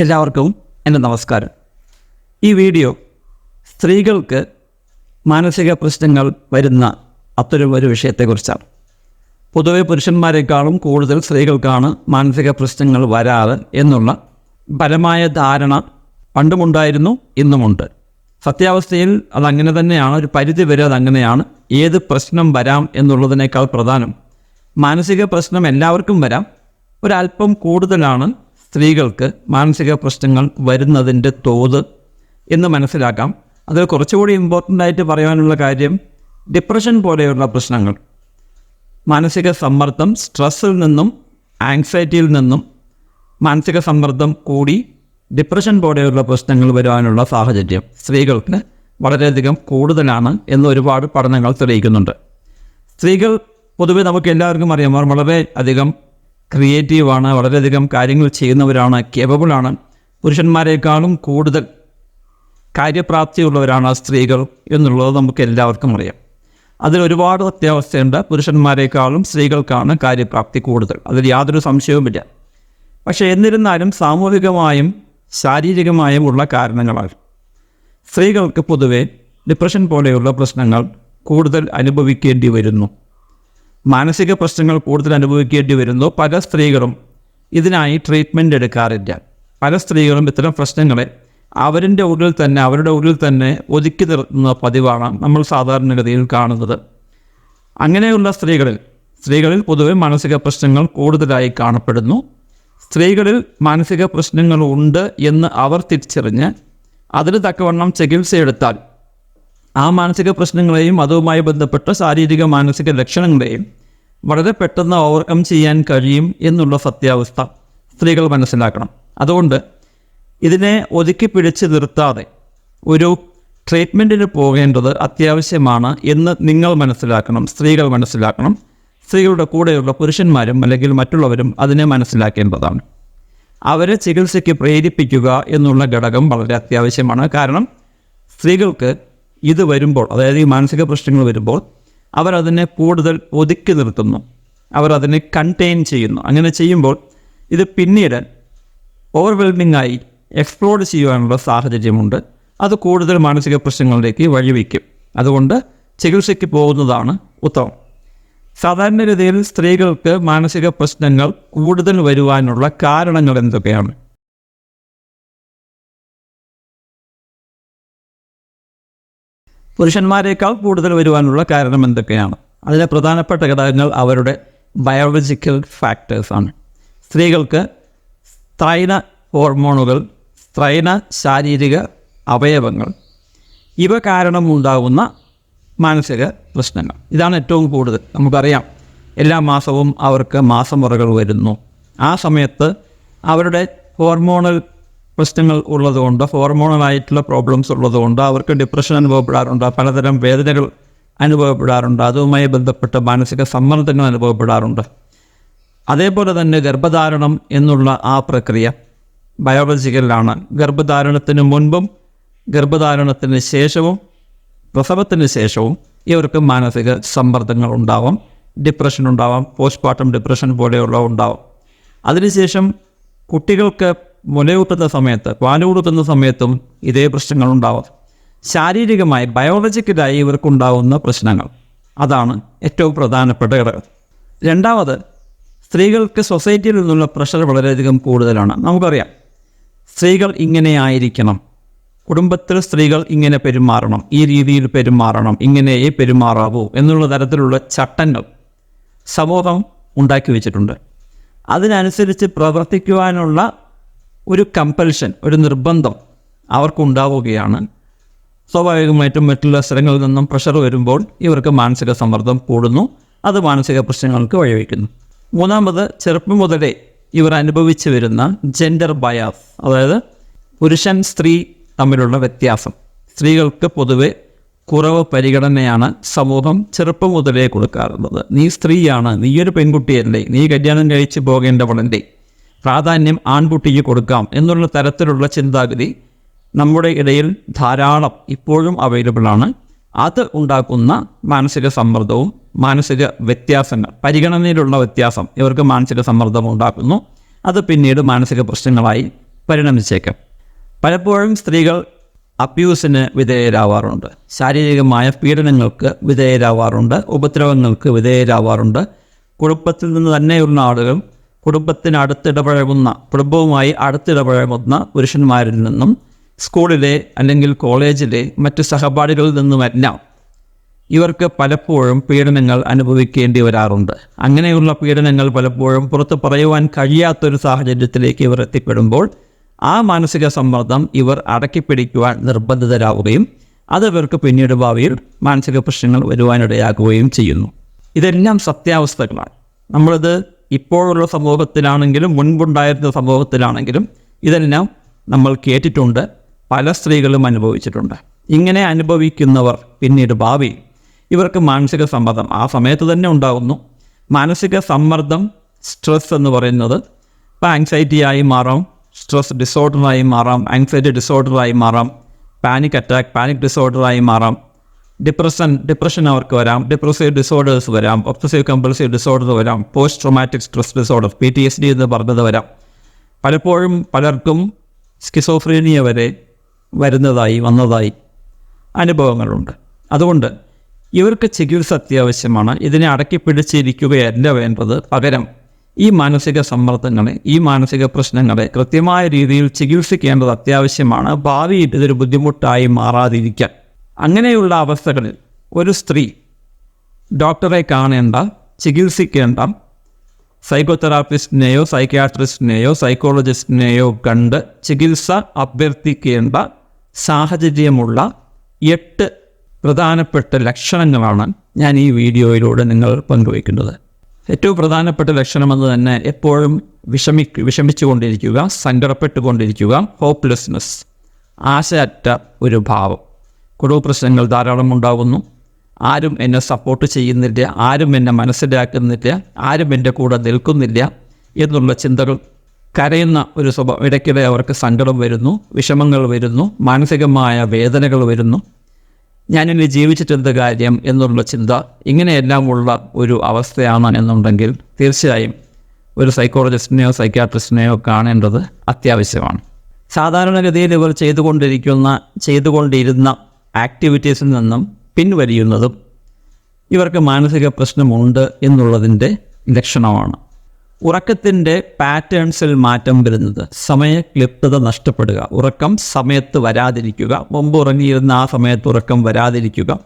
എല്ലാവർക്കും എന്റെ നമസ്കാരം. ഈ വീഡിയോ സ്ത്രീകൾക്ക് മാനസിക പ്രശ്നങ്ങൾ വരുന്ന അത്തരം ഒരു വിഷയത്തെക്കുറിച്ചാണ്. പൊതുവെ പുരുഷന്മാരെക്കാളും കൂടുതൽ സ്ത്രീകൾക്കാണ് മാനസിക പ്രശ്നങ്ങൾ വരാറ് എന്നുള്ള ബലമായ ധാരണ പണ്ടുമുണ്ടായിരുന്നു ഇന്നുമുണ്ട്. സത്യാവസ്ഥയിൽ അതങ്ങനെ തന്നെയാണ് ഒരു പരിധി വരെ അതങ്ങനെയാണ്. ഏത് പ്രശ്നം വരാം എന്നുള്ളതിനേക്കാൾ പ്രധാനം മാനസിക പ്രശ്നം എല്ലാവർക്കും വരാം. ഒരല്പം കൂടുതലാണ് സ്ത്രീകൾക്ക് മാനസിക പ്രശ്നങ്ങൾ വരുന്നതിന്റെ തോത് എന്ന് മനസ്സിലാക്കാം. അതിൽ കുറച്ചുകൂടി ഇമ്പോർട്ടന്റ് ആയിട്ട് പറയാനുള്ള കാര്യം ഡിപ്രഷൻ പോലെയുള്ള പ്രശ്നങ്ങൾ. മാനസിക സമ്മർദ്ദം സ്ട്രെസ്സിൽ നിന്നും ആങ്സൈറ്റിയിൽ നിന്നും മാനസിക സമ്മർദ്ദം കൂടി ഡിപ്രഷൻ പോലെയുള്ള പ്രശ്നങ്ങൾ വരുവാനുള്ള സാഹചര്യം സ്ത്രീകൾക്ക് വളരെയധികം കൂടുതലാണ് എന്ന് ഒരുപാട് പഠനങ്ങൾ തെളിയിക്കുന്നുണ്ട്. സ്ത്രീകൾ പൊതുവെ നമുക്ക് എല്ലാവർക്കും അറിയാം വളരെ അധികം ക്രിയേറ്റീവാണ് വളരെയധികം കാര്യങ്ങൾ ചെയ്യുന്നവരാണ് കേപ്പബിളാണ് പുരുഷന്മാരെക്കാളും കൂടുതൽ കാര്യപ്രാപ്തിയുള്ളവരാണ് സ്ത്രീകൾ എന്നുള്ളത് നമുക്ക് എല്ലാവർക്കും അറിയാം. അതിൽ ഒരുപാട് അത്യാവസ്ഥയുണ്ട്. പുരുഷന്മാരെക്കാളും സ്ത്രീകൾക്കാണ് കാര്യപ്രാപ്തി കൂടുതൽ. അതിൽ യാതൊരു സംശയവുമില്ല. പക്ഷേ എന്നിരുന്നാലും സാമൂഹികമായും ശാരീരികമായും ഉള്ള കാരണങ്ങളാൽ സ്ത്രീകൾക്ക് പൊതുവെ ഡിപ്രഷൻ പോലെയുള്ള പ്രശ്നങ്ങൾ കൂടുതൽ അനുഭവിക്കേണ്ടി വരുന്നു. മാനസിക പ്രശ്നങ്ങൾ കൂടുതൽ അനുഭവിക്കേണ്ടി വരുന്നു. പല സ്ത്രീകളും ഇതിനായി ട്രീറ്റ്മെന്റ് എടുക്കാറില്ല. പല സ്ത്രീകളും ഇത്തരം പ്രശ്നങ്ങളെ അവരിന്റെ ഉള്ളിൽ തന്നെ അവരുടെ ഉള്ളിൽ തന്നെ ഒതുക്കി നിർത്തുന്ന പതിവാണ് നമ്മൾ സാധാരണഗതിയിൽ കാണുന്നത്. അങ്ങനെയുള്ള സ്ത്രീകളിൽ സ്ത്രീകളിൽ പൊതുവെ മാനസിക പ്രശ്നങ്ങൾ കൂടുതലായി കാണപ്പെടുന്നു. സ്ത്രീകളിൽ മാനസിക പ്രശ്നങ്ങൾ ഉണ്ട് എന്ന് അവർ തിരിച്ചറിഞ്ഞ് അതിന് തക്കവണ്ണം ചികിത്സയെടുത്താൽ ആ മാനസിക പ്രശ്നങ്ങളെയും അതുമായി ബന്ധപ്പെട്ട ശാരീരിക മാനസിക ലക്ഷണങ്ങളെയും വളരെ പെട്ടെന്ന് ഓവർകം ചെയ്യാൻ കഴിയും എന്നുള്ള സത്യാവസ്ഥ സ്ത്രീകൾ മനസ്സിലാക്കണം. അതുകൊണ്ട് ഇതിനെ ഒതുക്കി പിടിച്ച് നിർത്താതെ ഒരു ട്രീറ്റ്മെന്റിന് പോകേണ്ടത് അത്യാവശ്യമാണ് എന്ന് നിങ്ങൾ മനസ്സിലാക്കണം സ്ത്രീകൾ മനസ്സിലാക്കണം. സ്ത്രീകളുടെ കൂടെയുള്ള പുരുഷന്മാരും അല്ലെങ്കിൽ മറ്റുള്ളവരും അതിനെ മനസ്സിലാക്കേണ്ടതാണ്. അവരെ ചികിത്സയ്ക്ക് പ്രേരിപ്പിക്കുക എന്നുള്ള ഘടകം വളരെ അത്യാവശ്യമാണ്. കാരണം സ്ത്രീകൾക്ക് ഇത് വരുമ്പോൾ അതായത് ഈ മാനസിക പ്രശ്നങ്ങൾ വരുമ്പോൾ അവരതിനെ കൂടുതൽ ഒതുക്കി നിർത്തുന്നു. അവർ അതിനെ കണ്ടെയ്ൻ ചെയ്യുന്നു. അങ്ങനെ ചെയ്യുമ്പോൾ ഇത് പിന്നീട് ഓവർവെൽമിംഗ് ആയി എക്സ്പ്ലോർ ചെയ്യുവാനുള്ള സാഹചര്യമുണ്ട്. അത് കൂടുതൽ മാനസിക പ്രശ്നങ്ങളിലേക്ക് വഴിവെക്കും. അതുകൊണ്ട് ചികിത്സയ്ക്ക് പോകുന്നതാണ് ഉത്തമം. സാധാരണ രീതിയിൽ സ്ത്രീകൾക്ക് മാനസിക പ്രശ്നങ്ങൾ കൂടുതൽ വരുവാനുള്ള കാരണങ്ങൾ എന്തൊക്കെയാണ്? പുരുഷന്മാരെക്കാൾ കൂടുതൽ വരുവാനുള്ള കാരണം എന്തൊക്കെയാണ്? അതിലെ പ്രധാനപ്പെട്ട ഘടകങ്ങൾ അവരുടെ ബയോളജിക്കൽ ഫാക്ടേഴ്സാണ് സ്ത്രീകൾക്ക് സ്ത്രൈന ഹോർമോണുകൾ സ്ത്രൈന ശാരീരിക അവയവങ്ങൾ. ഇവ കാരണം ഉണ്ടാകുന്ന മാനസിക പ്രശ്നങ്ങൾ. ഇതാണ് ഏറ്റവും കൂടുതൽ നമുക്കറിയാം. എല്ലാ മാസവും അവർക്ക് മാസമുറകൾ വരുന്നു. ആ സമയത്ത് അവരുടെ ഹോർമോണൽ പ്രശ്നങ്ങൾ ഉള്ളതുകൊണ്ട് ഹോർമോണലായിട്ടുള്ള പ്രോബ്ലംസ് ഉള്ളതുകൊണ്ട് അവർക്ക് ഡിപ്രഷൻ അനുഭവപ്പെടാറുണ്ട് പലതരം വേദനകൾ അനുഭവപ്പെടാറുണ്ട് അതുമായി ബന്ധപ്പെട്ട മാനസിക സമ്മർദ്ദങ്ങൾ അനുഭവപ്പെടാറുണ്ട്? അതേപോലെ തന്നെ ഗർഭധാരണം എന്നുള്ള ആ പ്രക്രിയ ബയോളജിക്കലാണ് ഗർഭധാരണത്തിന് മുൻപും ഗർഭധാരണത്തിന് ശേഷവും പ്രസവത്തിന് ശേഷവും ഇവർക്ക് മാനസിക സമ്മർദ്ദങ്ങൾ ഉണ്ടാവാം ഡിപ്രഷൻ ഉണ്ടാവാം പോസ്റ്റ്മോർട്ടം ഡിപ്രഷൻ പോലെയുള്ളവ ഉണ്ടാവാം. അതിനുശേഷം കുട്ടികൾക്ക് മുലയൂട്ടുന്ന സമയത്ത് പാലുകൊടുക്കുന്ന സമയത്തും ഇതേ പ്രശ്നങ്ങൾ ഉണ്ടാവാം. ശാരീരികമായി ബയോളജിക്കലായി ഇവർക്കുണ്ടാവുന്ന പ്രശ്നങ്ങൾ. അതാണ് ഏറ്റവും പ്രധാനപ്പെട്ട ഘടകം. രണ്ടാമത് സ്ത്രീകൾക്ക് സൊസൈറ്റിയിൽ നിന്നുള്ള പ്രഷർ വളരെയധികം കൂടുതലാണ്. നമുക്കറിയാം സ്ത്രീകൾ ഇങ്ങനെ ആയിരിക്കണം. കുടുംബത്തിൽ സ്ത്രീകൾ ഇങ്ങനെ പെരുമാറണം. ഈ രീതിയിൽ പെരുമാറണം. ഇങ്ങനെയേ പെരുമാറാവൂ എന്നുള്ള തരത്തിലുള്ള ചട്ടങ്ങൾ സമൂഹം ഉണ്ടാക്കി വെച്ചിട്ടുണ്ട്. അതിനനുസരിച്ച് പ്രവർത്തിക്കുവാനുള്ള ഒരു കമ്പൽഷൻ ഒരു നിർബന്ധം അവർക്കുണ്ടാവുകയാണ്. സ്വാഭാവികമായിട്ടും മറ്റുള്ള സ്ഥലങ്ങളിൽ നിന്നും പ്രഷർ വരുമ്പോൾ ഇവർക്ക് മാനസിക സമ്മർദ്ദം കൂടുന്നു. അത് മാനസിക പ്രശ്നങ്ങൾക്ക് വഴിവെക്കുന്നു. മൂന്നാമത് ചെറുപ്പം മുതലേ ഇവർ അനുഭവിച്ചു വരുന്ന ജെൻഡർ ബയാസ് അതായത് പുരുഷൻ സ്ത്രീ തമ്മിലുള്ള വ്യത്യാസം. സ്ത്രീകൾക്ക് പൊതുവെ കുറവ് പരിഗണനയാണ് സമൂഹം ചെറുപ്പം മുതലേ കൊടുക്കാറുള്ളത്. നീ സ്ത്രീയാണ് നീയൊരു പെൺകുട്ടിയല്ലേ നീ കല്യാണം കഴിച്ച് പോകേണ്ടവളല്ലേ. പ്രാധാന്യം ആൺകുട്ടിക്ക് കൊടുക്കാം എന്നുള്ള തരത്തിലുള്ള ചിന്താഗതി നമ്മുടെ ഇടയിൽ ധാരാളം ഇപ്പോഴും അവൈലബിൾ ആണ്. അത് ഉണ്ടാക്കുന്ന മാനസിക സമ്മർദ്ദവും മാനസിക വ്യത്യാസങ്ങൾ പരിഗണനയിലുള്ള വ്യത്യാസം ഇവർക്ക് മാനസിക സമ്മർദ്ദം ഉണ്ടാക്കുന്നു. അത് പിന്നീട് മാനസിക പ്രശ്നങ്ങളായി പരിണമിച്ചേക്കാം. പലപ്പോഴും സ്ത്രീകൾ അബ്യൂസിന് വിധേയരാവാറുണ്ട്. ശാരീരികമായ പീഡനങ്ങൾക്ക് വിധേയരാവാറുണ്ട് ഉപദ്രവങ്ങൾക്ക് വിധേയരാവാറുണ്ട്. കുടുംബത്തിൽ നിന്ന് തന്നെയുള്ള ആളുകൾ കുടുംബത്തിന് അടുത്തിടപഴകുന്ന കുടുംബവുമായി അടുത്തിടപഴകുന്ന പുരുഷന്മാരിൽ നിന്നും സ്കൂളിലെ അല്ലെങ്കിൽ കോളേജിലെ മറ്റ് സഹപാഠികളിൽ നിന്നുമെല്ലാം ഇവർക്ക് പലപ്പോഴും പീഡനങ്ങൾ അനുഭവിക്കേണ്ടി വരാറുണ്ട്. അങ്ങനെയുള്ള പീഡനങ്ങൾ പലപ്പോഴും പുറത്ത് പറയുവാൻ കഴിയാത്തൊരു സാഹചര്യത്തിലേക്ക് ഇവർ എത്തിപ്പെടുമ്പോൾ ആ മാനസിക സമ്മർദ്ദം ഇവർ അടക്കിപ്പിടിക്കുവാൻ നിർബന്ധിതരാകുകയും അത് ഇവർക്ക് പിന്നീട് ഭാവിയിൽ മാനസിക പ്രശ്നങ്ങൾ വരുവാനിടയാകുകയും ചെയ്യുന്നു. ഇതെല്ലാം സത്യാവസ്ഥകളാണ്. നമ്മളിത് ഇപ്പോഴുള്ള സമൂഹത്തിലാണെങ്കിലും മുൻപുണ്ടായിരുന്ന സമൂഹത്തിലാണെങ്കിലും ഇതെല്ലാം നമ്മൾ കേട്ടിട്ടുണ്ട് പല സ്ത്രീകളും അനുഭവിച്ചിട്ടുണ്ട്. ഇങ്ങനെ അനുഭവിക്കുന്നവർ പിന്നീട് ഭാവി ഇവർക്ക് മാനസിക സമ്മർദ്ദം ആ സമയത്ത് തന്നെ ഉണ്ടാകുന്നു. മാനസിക സമ്മർദ്ദം സ്ട്രെസ് എന്ന് പറയുന്നത് ഇപ്പോൾ ആങ്സൈറ്റി ആയി മാറാം സ്ട്രെസ് ഡിസോർഡറായി മാറാം ആങ്സൈറ്റി ഡിസോർഡറായി മാറാം പാനിക് അറ്റാക്ക് പാനിക് ഡിസോർഡറായി മാറാം. ഡിപ്രഷൻ ഡിപ്രഷൻ അവർക്ക് വരാം. ഡിപ്രസീവ് ഡിസോർഡേഴ്സ് വരാം. ഒബ്സസീവ് കമ്പൾസീവ് ഡിസോർഡർ വരാം. Post traumatic stress disorder P T S D എന്ന് പറഞ്ഞത് വരാം. പലപ്പോഴും പലർക്കും സ്കിസോഫ്രീനിയ വരെ വരുന്നതായി വന്നതായി അനുഭവങ്ങളുണ്ട്. അതുകൊണ്ട് ഇവർക്ക് ചികിത്സ അത്യാവശ്യമാണ്. ഇതിനെ അടക്കി പിടിച്ചിരിക്കുകയല്ല വേണ്ടത്. പകരം ഈ മാനസിക സമ്മർദ്ദങ്ങളെ ഈ മാനസിക പ്രശ്നങ്ങളെ കൃത്യമായ രീതിയിൽ ചികിത്സിക്കേണ്ടത് അത്യാവശ്യമാണ്. ഭാവിയിൽ ഇതൊരു ബുദ്ധിമുട്ടായി മാറാതിരിക്കാൻ. അങ്ങനെയുള്ള അവസ്ഥകളിൽ ഒരു സ്ത്രീ ഡോക്ടറെ കാണേണ്ട ചികിത്സിക്കേണ്ട സൈക്കോതെറാപ്പിസ്റ്റിനെയോ സൈക്യാട്രിസ്റ്റിനെയോ സൈക്കോളജിസ്റ്റിനെയോ കണ്ട് ചികിത്സ അഭ്യർത്ഥിക്കേണ്ട സാഹചര്യമുള്ള എട്ട് പ്രധാനപ്പെട്ട ലക്ഷണങ്ങളാണ് ഞാൻ ഈ വീഡിയോയിലൂടെ നിങ്ങൾ പങ്കുവയ്ക്കുന്നത്. ഏറ്റവും പ്രധാനപ്പെട്ട ലക്ഷണമെന്ന് തന്നെ എപ്പോഴും വിഷമി വിഷമിച്ചുകൊണ്ടിരിക്കുക സങ്കടപ്പെട്ടുകൊണ്ടിരിക്കുക ഹോപ്പ്ലെസ്നെസ് ആശയറ്റ ഒരു ഭാവം. കുടുംബ പ്രശ്നങ്ങൾ ധാരാളം ഉണ്ടാകുന്നു. ആരും എന്നെ സപ്പോർട്ട് ചെയ്യുന്നില്ല. ആരും എന്നെ മനസ്സിലാക്കുന്നില്ല. ആരും എന്റെ കൂടെ നിൽക്കുന്നില്ല എന്നുള്ള ചിന്തകൾ കരയുന്ന ഒരു സ്വഭാവം. ഇടയ്ക്കിടെ അവർക്ക് സങ്കടം വരുന്നു വിഷമങ്ങൾ വരുന്നു മാനസികമായ വേദനകൾ വരുന്നു. ഞാനിനി ജീവിച്ചിട്ടെന്ത് കാര്യം എന്നുള്ള ചിന്ത ഇങ്ങനെയെല്ലാം ഉള്ള ഒരു അവസ്ഥയാണ് എന്നുണ്ടെങ്കിൽ തീർച്ചയായും ഒരു സൈക്കോളജിസ്റ്റിനെയോ സൈക്യാട്രിസ്റ്റിനെയോ കാണേണ്ടത് അത്യാവശ്യമാണ്. സാധാരണഗതിയിൽ ഇവർ ചെയ്തുകൊണ്ടിരിക്കുന്ന ചെയ്തുകൊണ്ടിരുന്ന ആക്ടിവിറ്റീസിൽ നിന്നും പിൻവലിയുന്നതും ഇവർക്ക് മാനസിക പ്രശ്നമുണ്ട് എന്നുള്ളതിന്റെ ലക്ഷണമാണ്. ഉറക്കത്തിന്റെ പാറ്റേൺസിൽ മാറ്റം വരുന്നത് സമയക്ലിപ്തത നഷ്ടപ്പെടുക. ഉറക്കം സമയത്ത് വരാതിരിക്കുക. മുമ്പ് ഉറങ്ങിയിരുന്ന ആ സമയത്ത് ഉറക്കം വരാതിരിക്കുക.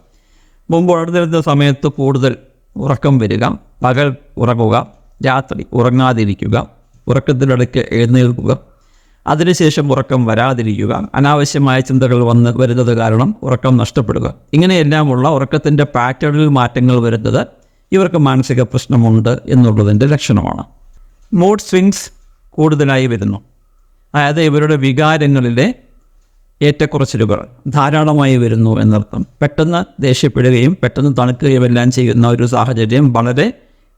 മുമ്പ് ഉണർന്നിരുന്ന സമയത്ത് കൂടുതൽ ഉറക്കം വരിക. പകൽ ഉറങ്ങുക. രാത്രി ഉറങ്ങാതിരിക്കുക. ഉറക്കത്തിനിടയ്ക്ക് എഴുന്നേൽക്കുക. അതിനുശേഷം ഉറക്കം വരാതിരിക്കുക. അനാവശ്യമായ ചിന്തകൾ വന്ന് വരുന്നത് കാരണം ഉറക്കം നഷ്ടപ്പെടുക. ഇങ്ങനെയെല്ലാമുള്ള ഉറക്കത്തിന്റെ പാറ്റേണിൽ മാറ്റങ്ങൾ വരുന്നത് ഇവർക്ക് മാനസിക പ്രശ്നമുണ്ട് എന്നുള്ളതിന്റെ ലക്ഷണമാണ്. മൂഡ് സ്വിങ്സ് കൂടുതലായി വരുന്നു. അതായത് ഇവരുടെ വികാരങ്ങളിലെ ഏറ്റക്കുറച്ചിലുകൾ ധാരാളമായി വരുന്നു എന്നർത്ഥം. പെട്ടെന്ന് ദേഷ്യപ്പെടുകയും പെട്ടെന്ന് തണുക്കുകയും എല്ലാം ചെയ്യുന്ന ഒരു സാഹചര്യം വളരെ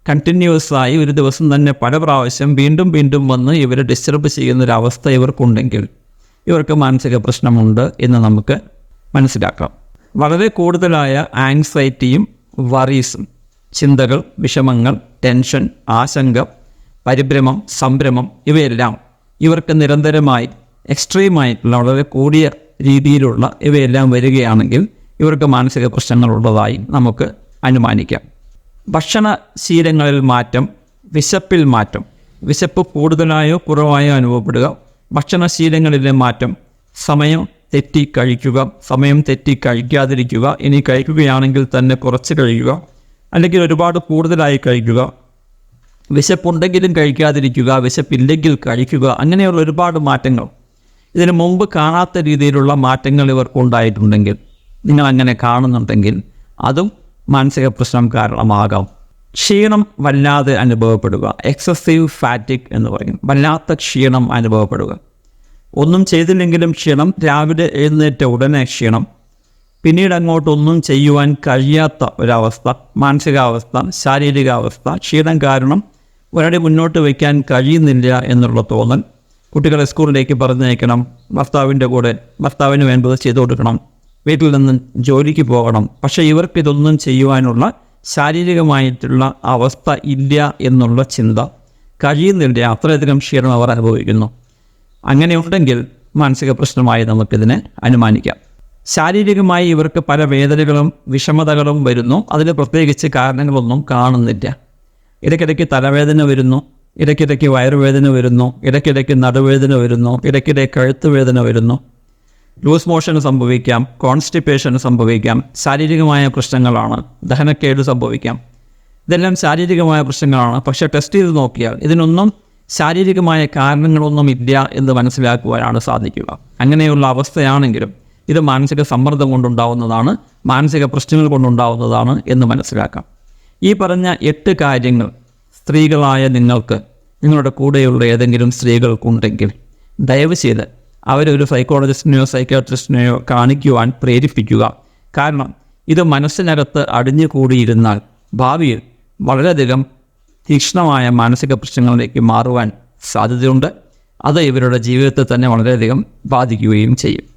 കണ്ടിന്യൂസ് ആയി ഒരു ദിവസം തന്നെ പല പ്രാവശ്യം വീണ്ടും വീണ്ടും വന്ന് ഇവരെ ഡിസ്റ്റർബ് ചെയ്യുന്ന ഒരു അവസ്ഥ ഇവർക്കുണ്ടെങ്കിൽ ഇവർക്ക് മാനസിക പ്രശ്നമുണ്ട് എന്ന് നമുക്ക് മനസ്സിലാക്കാം. വളരെ കൂടുതലായ ആങ്സൈറ്റിയും വറീസും ചിന്തകൾ വിഷമങ്ങൾ ടെൻഷൻ ആശങ്ക പരിഭ്രമം സംഭ്രമം ഇവയെല്ലാം ഇവർക്ക് നിരന്തരമായി എക്സ്ട്രീമായിട്ടുള്ള വളരെ കൂടിയ രീതിയിലുള്ള ഇവയെല്ലാം വരികയാണെങ്കിൽ ഇവർക്ക് മാനസിക പ്രശ്നങ്ങളുള്ളതായി നമുക്ക് അനുമാനിക്കാം. ഭക്ഷണശീലങ്ങളിൽ മാറ്റം വിശപ്പിൽ മാറ്റം. വിശപ്പ് കൂടുതലായോ കുറവായോ അനുഭവപ്പെടുക. ഭക്ഷണശീലങ്ങളിലെ മാറ്റം സമയം തെറ്റി കഴിക്കുക സമയം തെറ്റി കഴിക്കാതിരിക്കുക ഇനി കഴിക്കുകയാണെങ്കിൽ തന്നെ കുറച്ച് കഴിക്കുക അല്ലെങ്കിൽ ഒരുപാട് കൂടുതലായി കഴിക്കുക. വിശപ്പുണ്ടെങ്കിലും കഴിക്കാതിരിക്കുക വിശപ്പില്ലെങ്കിൽ കഴിക്കുക അങ്ങനെയുള്ള ഒരുപാട് മാറ്റങ്ങൾ. ഇതിന് മുമ്പ് കാണാത്ത രീതിയിലുള്ള മാറ്റങ്ങൾ ഇവർക്കുണ്ടായിട്ടുണ്ടെങ്കിൽ നിങ്ങൾ അങ്ങനെ കാണുന്നുണ്ടെങ്കിൽ അതും മാനസിക പ്രശ്നം കാരണമാകാം. ക്ഷീണം വല്ലാതെ അനുഭവപ്പെടുക. എക്സസീവ് ഫാറ്റിക് എന്ന് പറയും. വല്ലാത്ത ക്ഷീണം അനുഭവപ്പെടുക. ഒന്നും ചെയ്തില്ലെങ്കിലും ക്ഷീണം. രാവിലെ എഴുന്നേറ്റ ഉടനെ ക്ഷീണം. പിന്നീട് അങ്ങോട്ടൊന്നും ചെയ്യുവാൻ കഴിയാത്ത ഒരവസ്ഥ. മാനസികാവസ്ഥ ശാരീരികാവസ്ഥ. ക്ഷീണം കാരണം ഒരടി മുന്നോട്ട് വയ്ക്കാൻ കഴിയുന്നില്ല എന്നുള്ള തോന്നൽ. കുട്ടികളെ സ്കൂളിലേക്ക് പറഞ്ഞയക്കണം. ഭർത്താവിന്റെ കൂടെ ഭർത്താവിന് വേണ്ടത് ചെയ്തു കൊടുക്കണം. വീട്ടിൽ നിന്ന് ജോലിക്ക് പോകണം. പക്ഷേ ഇവർക്ക് ഇതൊന്നും ചെയ്യുവാനുള്ള ശാരീരികമായിട്ടുള്ള അവസ്ഥ ഇല്ല എന്നുള്ള ചിന്ത കഴിയുന്നില്ല. അത്രയധികം ക്ഷീണം അവർ അനുഭവിക്കുന്നു. അങ്ങനെയുണ്ടെങ്കിൽ മാനസിക പ്രശ്നമായി നമുക്കിതിനെ അനുമാനിക്കാം. ശാരീരികമായി ഇവർക്ക് പല വേദനകളും വിഷമതകളും വരുന്നു. അതിന് പ്രത്യേകിച്ച് കാരണങ്ങളൊന്നും കാണുന്നില്ല. ഇടയ്ക്കിടയ്ക്ക് തലവേദന വരുന്നു. ഇടയ്ക്കിടയ്ക്ക് വയറുവേദന വരുന്നു. ഇടയ്ക്കിടയ്ക്ക് നടുവേദന വരുന്നു. ഇടയ്ക്കിടെ കഴുത്തുവേദന വരുന്നു. ലൂസ് മോഷൻ സംഭവിക്കാം കോൺസ്റ്റിപ്പേഷൻ സംഭവിക്കാം ശാരീരികമായ പ്രശ്നങ്ങളാണ് ദഹനക്കേട് സംഭവിക്കാം. ഇതെല്ലാം ശാരീരികമായ പ്രശ്നങ്ങളാണ്. പക്ഷേ ടെസ്റ്റ് ചെയ്ത് നോക്കിയാൽ ഇതിനൊന്നും ശാരീരികമായ കാരണങ്ങളൊന്നും ഇല്ല എന്ന് മനസ്സിലാക്കുവാനാണ് സാധിക്കുക. അങ്ങനെയുള്ള അവസ്ഥയാണെങ്കിലും ഇത് മാനസിക സമ്മർദ്ദം കൊണ്ടുണ്ടാവുന്നതാണ് മാനസിക പ്രശ്നങ്ങൾ കൊണ്ടുണ്ടാവുന്നതാണ് എന്ന് മനസ്സിലാക്കാം. ഈ പറഞ്ഞ എട്ട് കാര്യങ്ങൾ സ്ത്രീകളായ നിങ്ങൾക്ക് നിങ്ങളുടെ കൂടെയുള്ള ഏതെങ്കിലും സ്ത്രീകൾക്കുണ്ടെങ്കിൽ ദയവ് ചെയ്ത് അവരൊരു സൈക്കോളജിസ്റ്റിനെയോ സൈക്കോട്രിസ്റ്റിനെയോ കാണിക്കുവാൻ പ്രേരിപ്പിക്കുക. കാരണം ഇത് മനസ്സിനകത്ത് അടിഞ്ഞുകൂടിയിരുന്നാൽ ഭാവിയിൽ വളരെയധികം തീക്ഷ്ണമായ മാനസിക പ്രശ്നങ്ങളിലേക്ക് മാറുവാൻ സാധ്യതയുണ്ട്. അത് ഇവരുടെ ജീവിതത്തെ തന്നെ വളരെയധികം ബാധിക്കുകയും ചെയ്യും.